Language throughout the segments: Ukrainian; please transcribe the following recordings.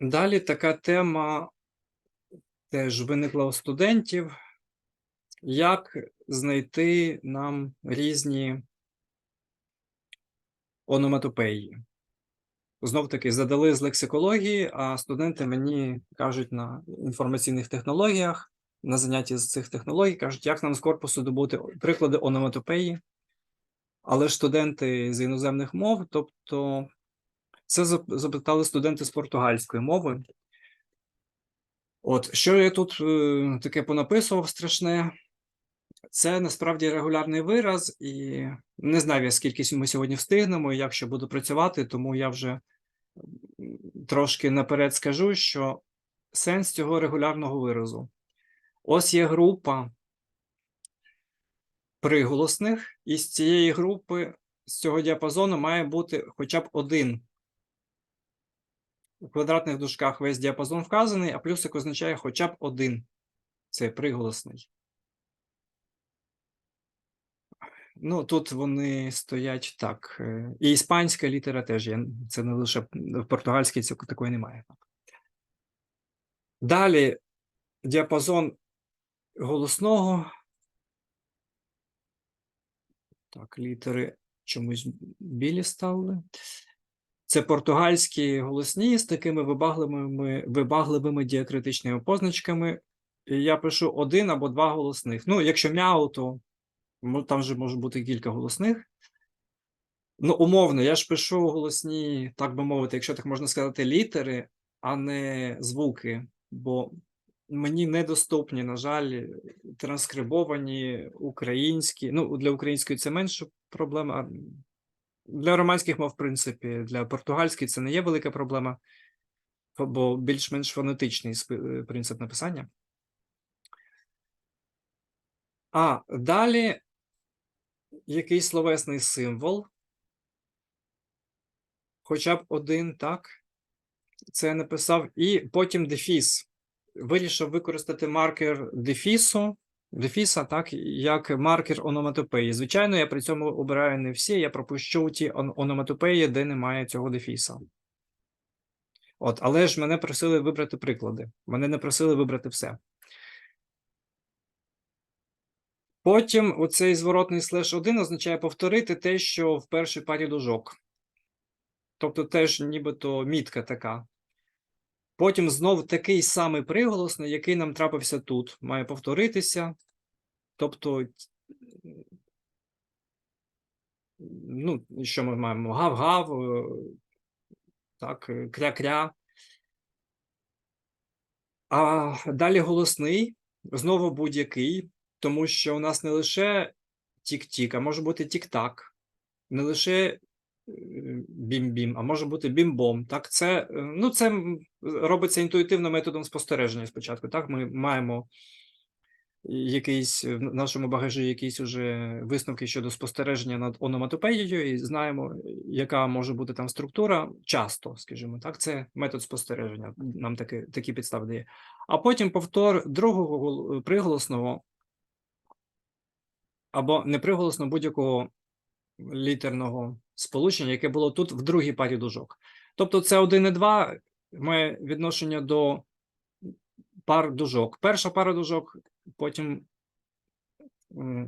Далі така тема теж виникла у студентів. Як знайти нам різні ономатопеї? Знов таки задали з лексикології, а студенти мені кажуть на інформаційних технологіях, на занятті з цих технологій, кажуть, як нам з корпусу добути приклади ономатопеї. Але студенти з іноземних мов, тобто це запитали студенти з португальської мови. От, що я тут е, таке понаписував страшне, це насправді регулярний вираз, і не знаю, скільки ми сьогодні встигнемо, і як ще буду працювати, тому я вже трошки наперед скажу, що сенс цього регулярного виразу. Ось є група приголосних, і з цієї групи, з цього діапазону має бути хоча б один. У квадратних дужках весь діапазон вказаний, а плюсик означає хоча б один. Це приголосний. Ну, тут вони стоять так. е, І іспанська літера теж є. Це не лише в португальській такої немає. Далі діапазон голосного. Так, літери чомусь білі стали. Це португальські голосні з такими вибагливими, вибагливими діакритичними позначками. Я пишу один або два голосних. Ну, якщо мяу, то там вже може бути кілька голосних. Ну, умовно, я ж пишу голосні, так би мовити, якщо так можна сказати, літери, а не звуки, бо мені недоступні, на жаль, транскрибовані українські. Ну, для української це менша проблема. Для романських мов, в принципі, для португальської це не є велика проблема, бо більш-менш фонетичний е, принцип написання. А далі якийсь словесний символ, хоча б один, так. Це я написав, і потім дефіс. Вирішив використати маркер дефісу, дефіса, так, як маркер ономатопеї. Звичайно, я при цьому обираю не всі, я пропущу ті ономатопеї, де немає цього дефіса. От, але ж мене просили вибрати приклади. Мене не просили вибрати все. Потім оцей зворотний слеш 1 означає повторити те, що в першій парі дужок. Тобто теж нібито мітка така. Потім знов такий самий приголосний, який нам трапився тут, має повторитися. Тобто, ну, що ми маємо? Гав-гав, е, так, кря-кря. А далі голосний, знову будь-який, тому що у нас не лише тік-тік, а може бути тік-так, не лише бім-бім, а може бути бім-бом. Так, це, е, ну, це робиться інтуїтивно методом спостереження спочатку. Так, ми маємо якийсь в нашому багажі якісь уже висновки щодо спостереження над ономатопеєю, і знаємо, яка може бути там структура часто, скажімо так. Це метод спостереження. Нам таки, такі підстави дає. А потім повтор другого приголосного або неприголосного будь-якого літерного сполучення, яке було тут в другій парі дужок. Тобто це 1 і 2 має відношення до пар дужок. Перша пара дужок потім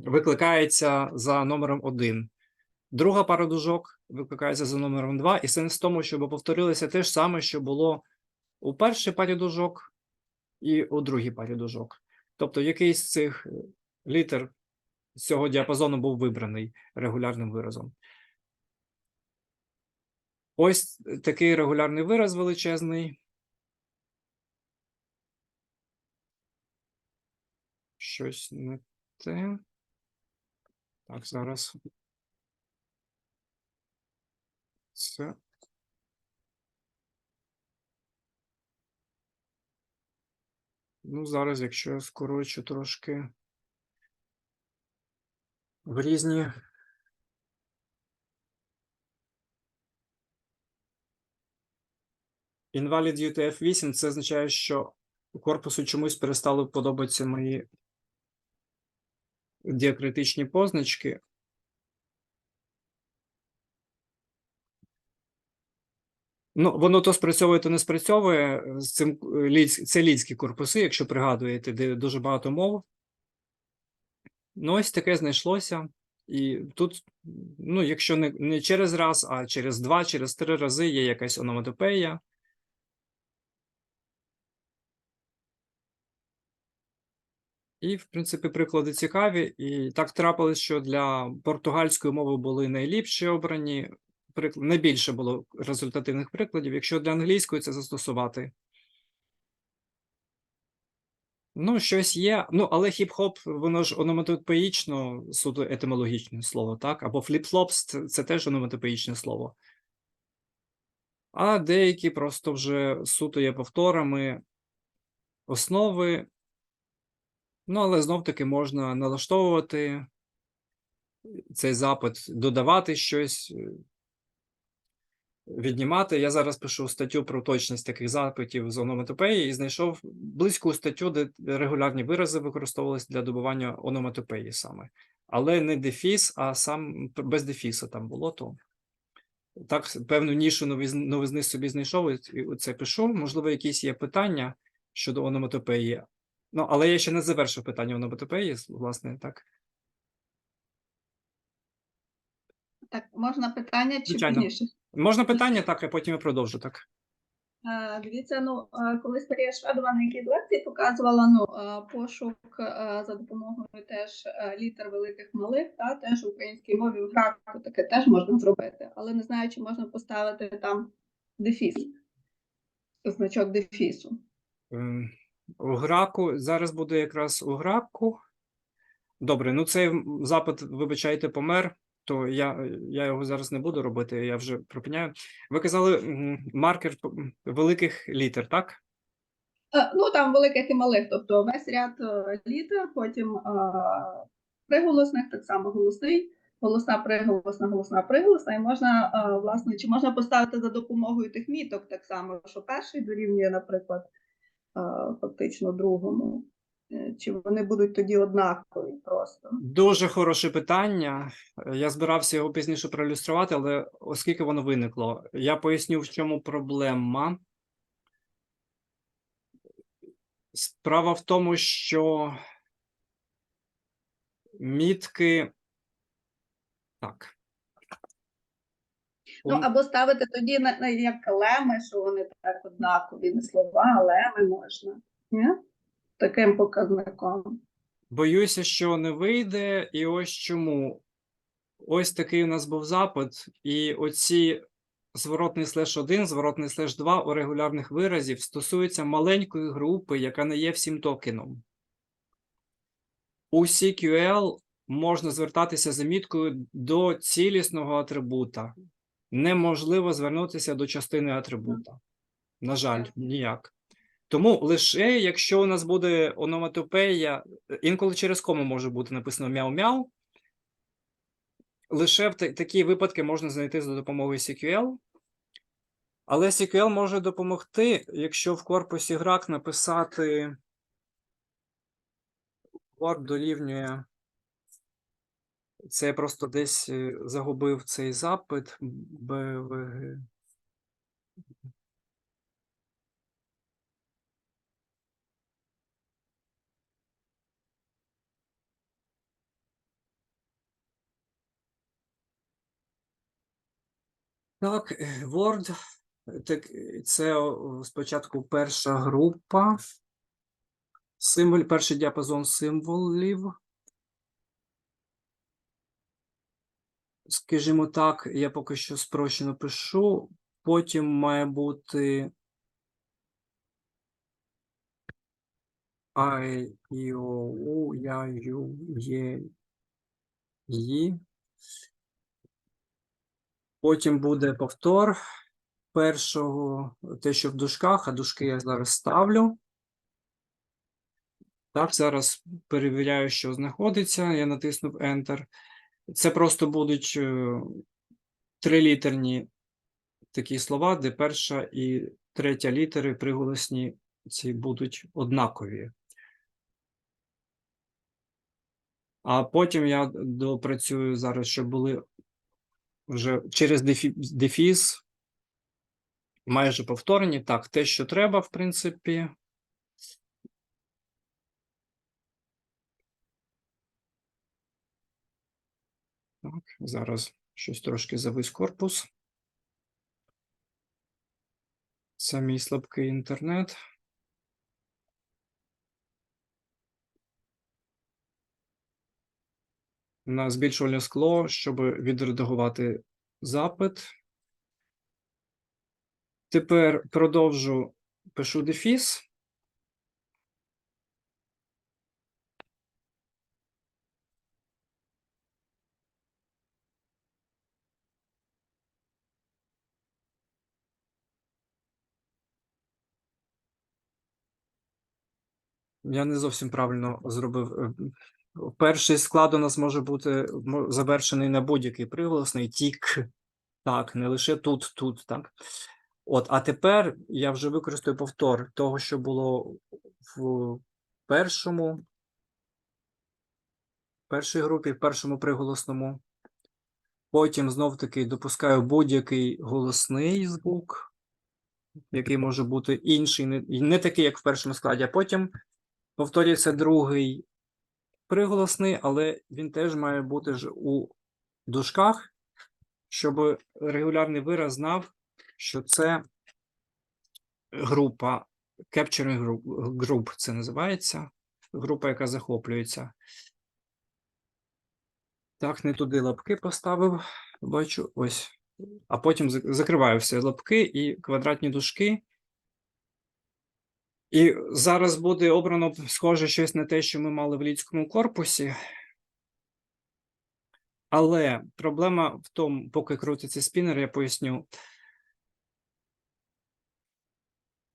викликається за номером 1. Друга пара дужок викликається за номером 2. І сенс в тому, щоб повторилося те ж саме, що було у першій парі дужок і у другій парі дужок. Тобто якийсь з цих літер з цього діапазону був вибраний регулярним виразом. Ось такий регулярний вираз величезний. Щось не те. Так, зараз. Це. Ну, зараз, якщо я скорочу трошки в різні. Invalid UTF-8 це означає, що корпусу чомусь перестали подобатися мої діакритичні позначки. Ну, воно то спрацьовує, то не спрацьовує. З цим е, це лідські корпуси, якщо пригадуєте, де дуже багато мов. Ну, ось таке знайшлося. І тут, ну, якщо не, не через раз, а через два, через три рази є якась ономатопея. І, в принципі, приклади цікаві. І так трапилось, що для португальської мови були найліпші обрані. Найбільше було результативних прикладів. Якщо для англійської це застосувати. Ну, щось є. Ну, але хіп-хоп, воно ж ономатопеїчно, суто етимологічне слово, так? Або фліп-флопс це, теж ономатопеїчне слово. А деякі просто вже суто є повторами основи. Ну, але знов-таки можна налаштовувати цей запит, додавати щось, віднімати. Я зараз пишу статтю про точність таких запитів з ономатопеї і знайшов близьку статтю, де регулярні вирази використовувалися для добування ономатопеї саме. Але не дефіс, а сам без дефіса там було, то так певну нішу новизни собі знайшов і це пишу. Можливо, якісь є питання щодо ономатопеї. Ну, але я ще не завершив питання ономатопеї, власне, так. Так, можна питання чи Звичайно. пізніше? Можна питання, так, а потім я продовжу так. Дивіться, ну колись Марія Шведова на якійсь лекції показувала ну пошук за допомогою теж літер великих малих, та теж в українській мові в граку таке теж можна зробити, але не знаю, чи можна поставити там дефіс, значок дефісу. Ем, У граку зараз буде якраз у граку. Добре, ну цей запит, вибачайте, помер, то я, я його зараз не буду робити, я вже припиняю. Ви казали маркер великих літер, так? Е, Ну там великих і малих, тобто весь ряд е, літер, потім е, приголосних, так само голосний, голосна, приголосна, голосна, приголосна, і можна, е, власне, чи можна поставити за допомогою тих міток так само, що перший дорівнює, наприклад, е, фактично другому. Е, Чи вони будуть тоді однакові просто? Дуже хороше питання. Я збирався його пізніше проілюструвати, але оскільки воно виникло, я поясню, в чому проблема. Справа в тому, що мітки. Так. Ну, або ставити тоді на, як леми, що вони так однакові, не слова, а леми можна. Ні? Таким показником. Боюся, що не вийде, і ось чому. Ось такий у нас був запит, і оці зворотний слеш 1, зворотний слеш 2 у регулярних виразів стосуються маленької групи, яка не є всім токеном. У CQL можна звертатися за міткою до цілісного атрибута. Неможливо звернутися до частини атрибута. На жаль, ніяк. Тому лише якщо у нас буде ономатопея, інколи через кому може бути написано мяу-мяу, лише в такі випадки можна знайти за допомогою SQL. Але SQL може допомогти, якщо в корпусі грак написати Word дорівнює. Це я просто десь е, загубив цей запит. BVG. Так, е, Word. е, Так, е, це спочатку перша група. Символ, перший діапазон символів. Скажімо так, я поки що спрощено пишу. Потім має бути I, I, O, U, Я, Ю, Є, Ї. Потім буде повтор першого, те, що в дужках, а дужки я зараз ставлю. Так, зараз перевіряю, що знаходиться. Я натиснув Enter. Це просто будуть е, трилітерні такі слова, де перша і третя літери приголосні ці будуть однакові. А потім я допрацюю зараз, щоб були вже через дефі- дефіс Майже повторені. Так, те, що треба, в принципі. Так, зараз щось трошки завис корпус. Це слабкий інтернет. На збільшувальне скло, щоб відредагувати запит. Тепер продовжу, пишу дефіс. Я не зовсім правильно зробив. Перший склад у нас може бути завершений на будь-який приголосний тік. Так, не лише тут, тут, так. От, а тепер я вже використаю повтор того, що було в першому, першій групі, в першому приголосному. Потім знов-таки допускаю будь-який голосний звук, який може бути інший, не, не такий, як в першому складі, а потім повторюється другий приголосний, але він теж має бути ж у дужках, щоб регулярний вираз знав, що це група, capturing group, group це називається, група, яка захоплюється. Так, не туди лапки поставив, бачу, ось. А потім закриваю все лапки і квадратні дужки. І зараз буде обрано схоже щось на те, що ми мали в лідському корпусі. Але проблема в тому, поки крутиться спінер, я поясню.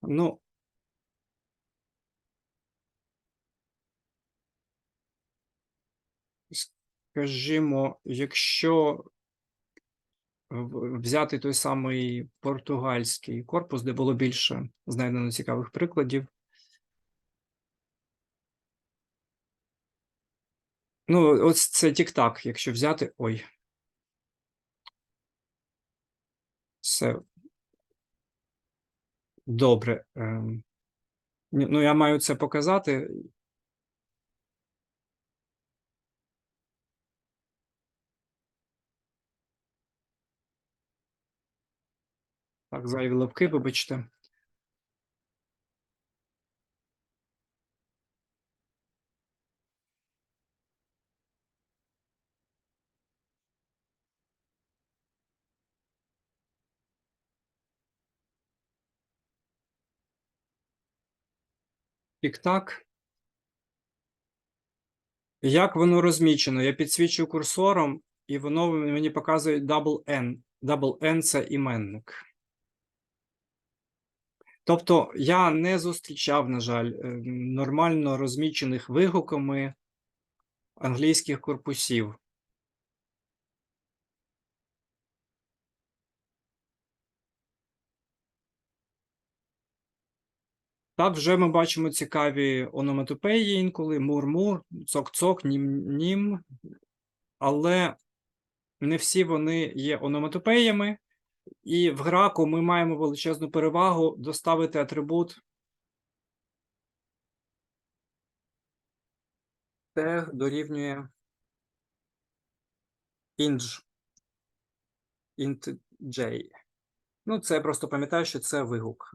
Ну, скажімо, якщо взяти той самий португальський корпус, де було більше знайдено цікавих прикладів. Ну, ось це тік-так, якщо взяти. Ой. Все. Добре. ем. Ну, я маю це показати. Так, зайві лапки, вибачте. Тік-так. Як воно розмічено? Я підсвічую курсором, і воно мені показує double N. Double N – це іменник. Тобто я не зустрічав, на жаль, е, нормально розмічених вигуками англійських корпусів. Так, вже ми бачимо цікаві ономатопеї інколи, мур-мур, цок-цок, нім-нім, але не всі вони є ономатопеями, і в граку ми маємо величезну перевагу доставити атрибут T дорівнює int, int j. Ну, це я просто пам'ятаю, що це вигук.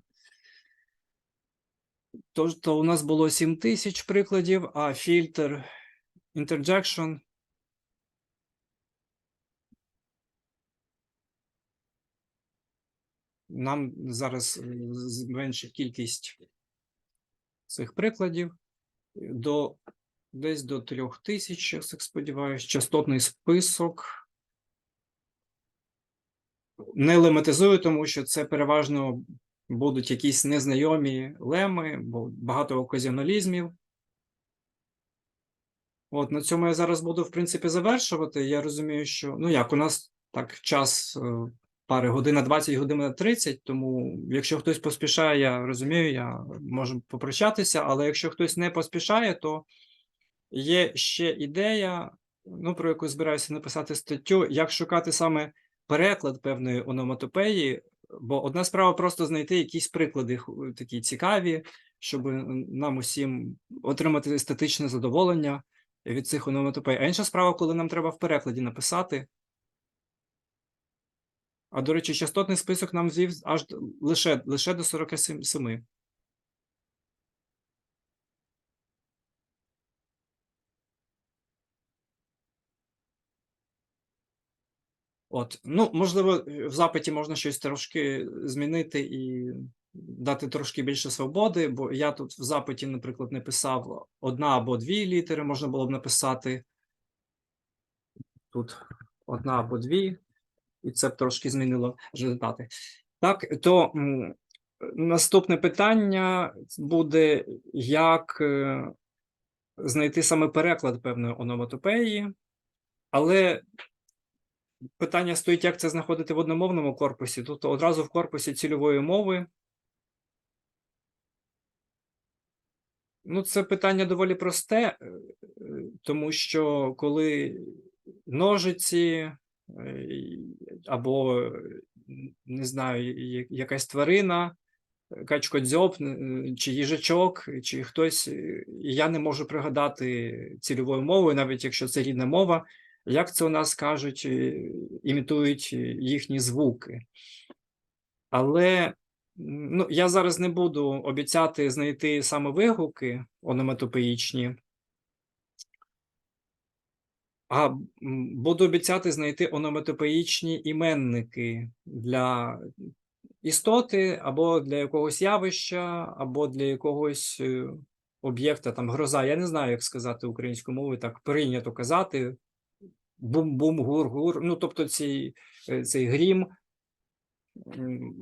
Тож, то у нас було 7000 прикладів, а фільтр interjection нам зараз е, зменшить кількість цих прикладів до десь до 3000, я так сподіваюся, частотний список. Не лематизую, тому що це переважно будуть якісь незнайомі леми, бо багато оказіоналізмів. От на цьому я зараз буду, в принципі, завершувати. Я розумію, що ну як у нас так час е, пари година 20, година 30, тому якщо хтось поспішає, я розумію, я можу попрощатися, але якщо хтось не поспішає, то є ще ідея, ну про яку збираюся написати статтю, як шукати саме переклад певної ономатопеї Бо одна справа просто знайти якісь приклади такі цікаві, щоб нам усім отримати естетичне задоволення від цих ономатопей. А інша справа, коли нам треба в перекладі написати. А до речі, частотний список нам звів аж лише, лише до 47. От, ну, можливо, в запиті можна щось трошки змінити і дати трошки більше свободи, бо я тут в запиті, наприклад, не писав одна або дві літери, можна було б написати тут одна або дві, і це б трошки змінило результати. Так, то наступне питання буде, як е, знайти саме переклад певної ономатопеї, але питання стоїть, як це знаходити в одномовному корпусі. Тобто одразу в корпусі цільової мови. Ну, це питання доволі просте, е, е, тому що коли ножиці або, е, не знаю, якась тварина, качкодзьоб чи їжачок, чи хтось, я не можу пригадати цільовою мовою, навіть якщо це рідна мова, як це у нас кажуть, е, імітують їхні звуки. Але ну, я зараз не буду обіцяти знайти саме вигуки ономатопеїчні, а буду обіцяти знайти ономатопеїчні іменники для істоти, або для якогось явища, або для якогось е, об'єкта, там гроза. Я не знаю, як сказати українською мовою, так прийнято казати. Бум-бум, гур-гур. Ну, тобто цей, цей грім.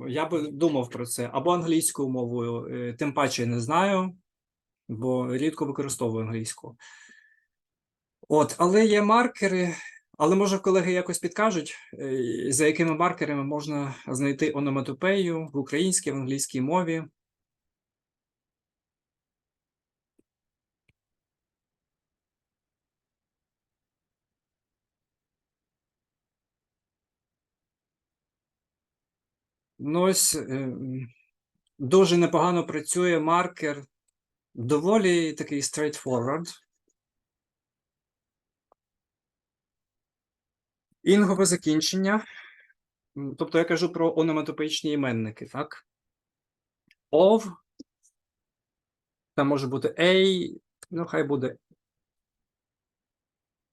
Я би думав про це або англійською мовою, е, тим паче не знаю, бо рідко використовую англійську. От, але є маркери, але може колеги якось підкажуть, е, за якими маркерами можна знайти ономатопею в українській, в англійській мові. Ну, ось е, дуже непогано працює маркер, доволі такий straightforward. Інгове закінчення. Тобто я кажу про ономатопеїчні іменники, так? Of. Там може бути A, ну хай буде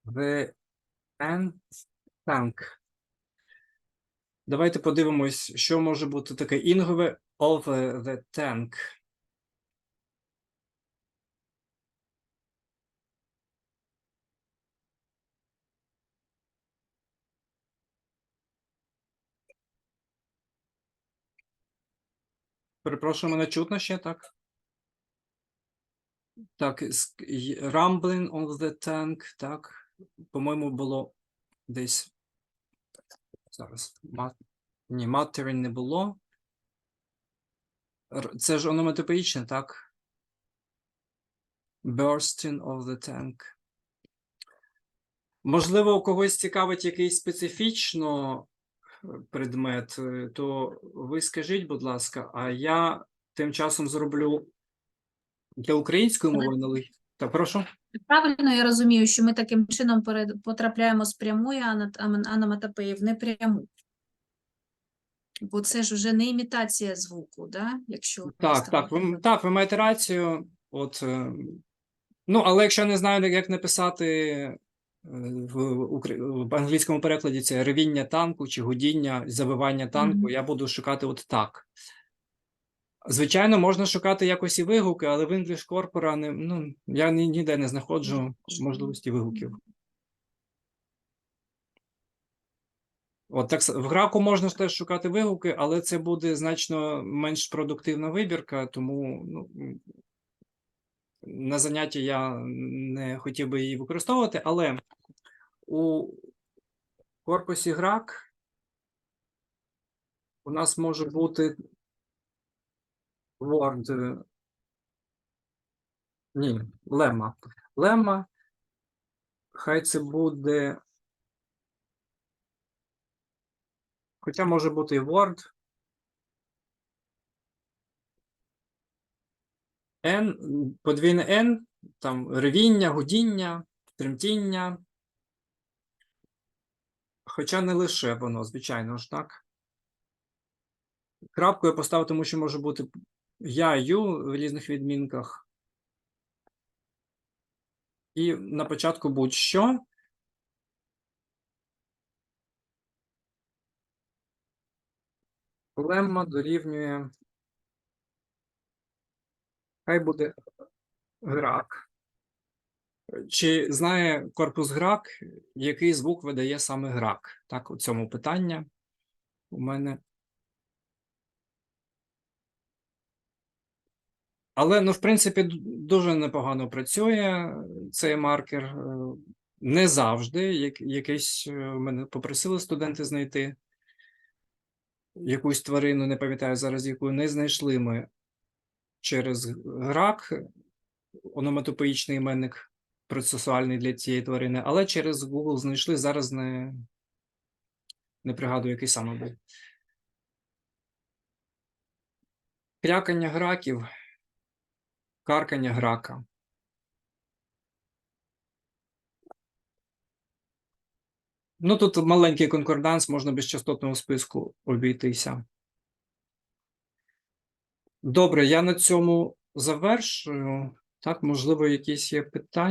The N Tank. Давайте подивимось, що може бути таке інгове of the tank. Перепрошую, мене чутно ще так? Так, rumbling of the tank, так. По-моєму, було десь. Зараз. Ма- Ні, muttering не було. Це ж ономатопеїчне, так? Bursting of the tank. Можливо, у когось цікавить якийсь специфічно предмет, е, то ви скажіть, будь ласка, а я тим часом зроблю для української мови аналогію. Та прошу. Правильно я розумію, що ми таким чином потрапляємо з прямої аноматопеї в непряму. Бо це ж вже не імітація звуку, да? якщо Так, так, ви, так, ви маєте рацію. От, е, ну, але якщо я не знаю, як написати в, англійському перекладі це ревіння танку чи гудіння, завивання танку, Мгм. я буду шукати от так. Звичайно, можна шукати якось і вигуки, але в English Corpora не, ну, я ні- ніде не знаходжу можливості вигуків. От так в граку можна теж шукати вигуки, але це буде значно менш продуктивна вибірка, тому ну, на занятті я не хотів би її використовувати, але у корпусі грак у нас може бути Word. Ні, лема. Лема. Хай це буде. Хоча може бути і Word. N, подвійне N, там ревіння, гудіння, тремтіння. Хоча не лише воно, звичайно ж, так. Крапку я поставив, тому що може бути я, ю в різних відмінках. І на початку будь-що. Лемма дорівнює. Хай буде грак. Чи знає корпус грак, який звук видає саме грак? Так, у цьому питання у мене. Але, ну, в принципі, дуже непогано працює цей маркер. Е, Не завжди. Як, якийсь е, мене попросили студенти знайти якусь тварину, не пам'ятаю зараз, яку не знайшли ми через грак, ономатопеїчний іменник процесуальний для цієї тварини, але через Google знайшли, зараз не, не пригадую, який саме був. Крякання граків, каркання грака. Ну, тут маленький конкорданс, можна без частотного списку обійтися. Добре, я на цьому завершую. Так, можливо, якісь є питання.